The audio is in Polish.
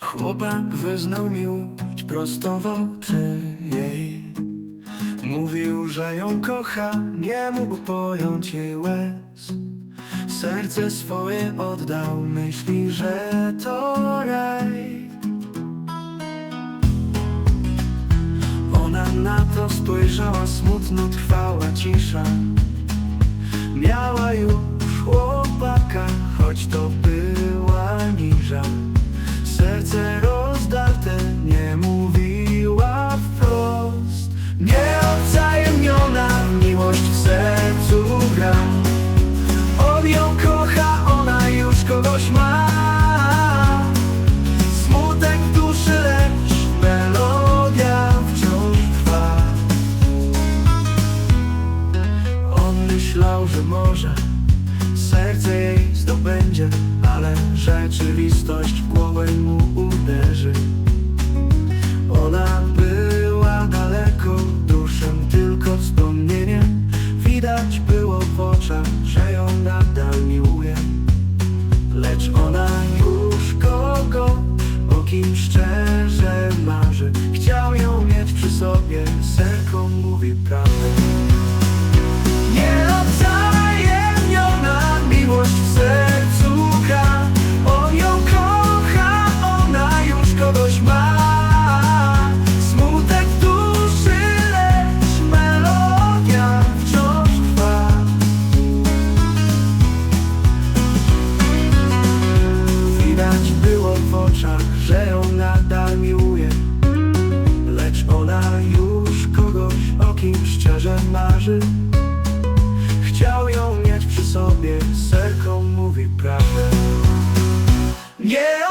Chłopak wyznał miłość prosto w oczy jej. Mówił, że ją kocha, nie mógł pojąć jej łez. Serce swoje oddał, myśli, że to raj. Ona na to spojrzała, smutno trwała miłość w sercu gra On ją kocha, ona już kogoś ma. Smutek duszy, lecz melodia wciąż trwa. On myślał, że może serce jej zdobędzie Ale kim szczerze marzy Chciał ją mieć przy sobie, serką mówi prawdę. Nieodwzajemniona miłość w sercu gra. On ją kocha, ona już kogoś ma. Smutek w oczach, że ona nadal miłuje Lecz ona już kogoś, o kim szczerze marzy Chciał ją mieć przy sobie, serką mówi prawdę Nie!